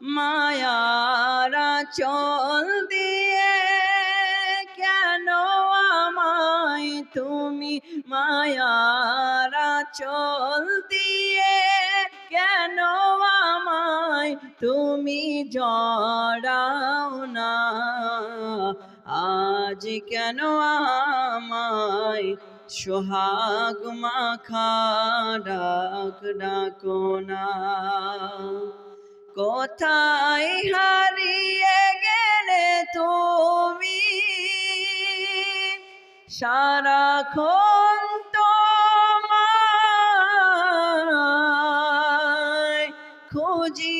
মায়ারা চল দিয়ে কেন আমায় তুমি মায়ারা চল দিয়ে কেন আমায় তুমি জড়াও না? আজ কেন আমায় সোহাগ মাখা ডাক ডাকো না? কোথায় হারিয়ে গেলে তুমি? সারাক্ষণ তোমায় খুঁজি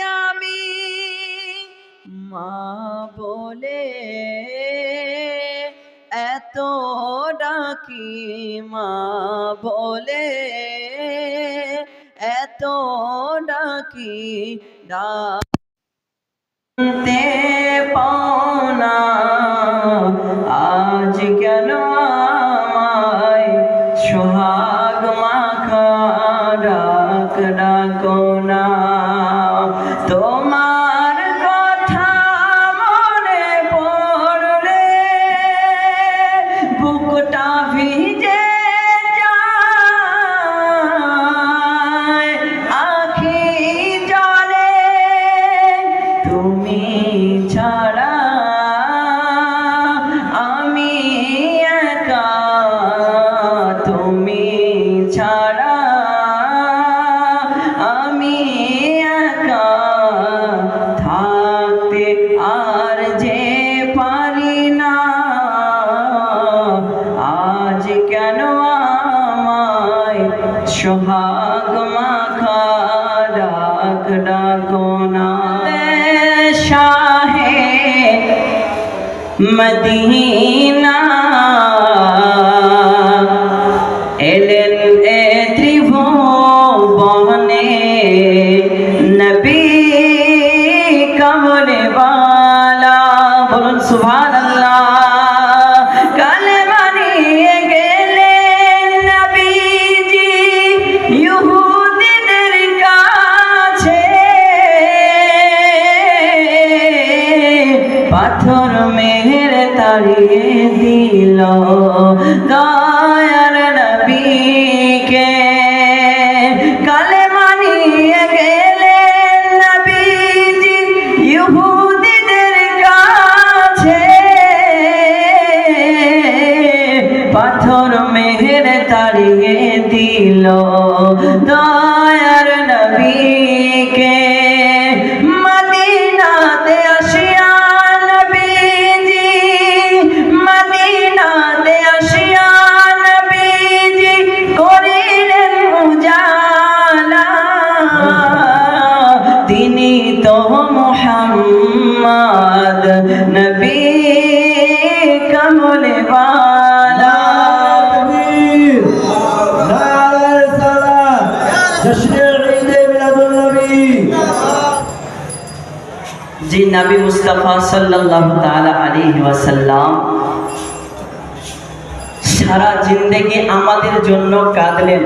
আমি, মা বলে এত ডাকি, মা বলে এত ডাকি ডাকতে আজ কেন আমায় সোহাগ মাখা ডাক ডাকো তোমার কথা মনে পড়লে বুকটা ভিজে তুমি ছাড়া আমি একা। তুমি ছাড়া আমি একা। থাকতে আর যে পারি না। আজ কেন আমায় সোহাগ মাখা ডাক ডাকো না? মদিনা। এলেন এ ত্রিভুবনে। নবী কমলে বালা বলুন সুবহানাল্লাহ তাড়িয়ে দিল দয়ার নবীকে। কালে মানিয়ে গেলেন নবীজি ইহুদিদের কাছে। পাথর মেহের তাড়িয়ে দিল দয়ার তো মোহাম্মদ নবী কমলে বালা। জি নবী মুস্তাফা সাল্লাল্লাহু তাআলা আলাইহি ওয়াসাল্লাম। সারা জিন্দেগি আমাদের জন্য কাঁদলেন।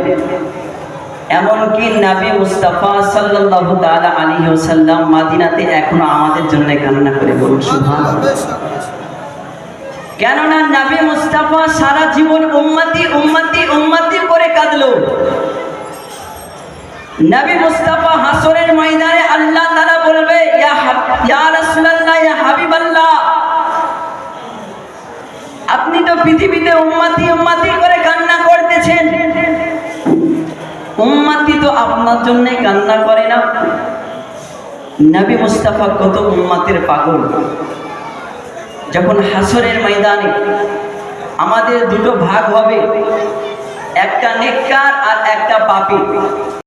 এমনকি নবী মুস্তাফা সাল্লাল্লাহু তাআলা আলাইহি ওয়াসাল্লাম মদিনাতে এখনও আমাদের জন্য কান্না করে বলুন, সুবহানাল্লাহ। কেননা নবী মুস্তাফা সারা জীবন উম্মতি উম্মতি উম্মতি করে কাঁদলো। নবী মুস্তাফা হাসরের ময়দানে আল্লাহ তাআলা বলবে, ইয়া ইয়া রাসূলুল্লাহ, ইয়া হাবিবাল্লাহ, আপনি তো পৃথিবীতে উম্মতি উম্মতি আপনার জন্য কান্না করে না। নবী মুস্তাফা কত উম্মাতের পাগল। যখন হাসরের ময়দানে আমাদের দুটো ভাগ হবে, একটা নেককার আর একটা পাপী।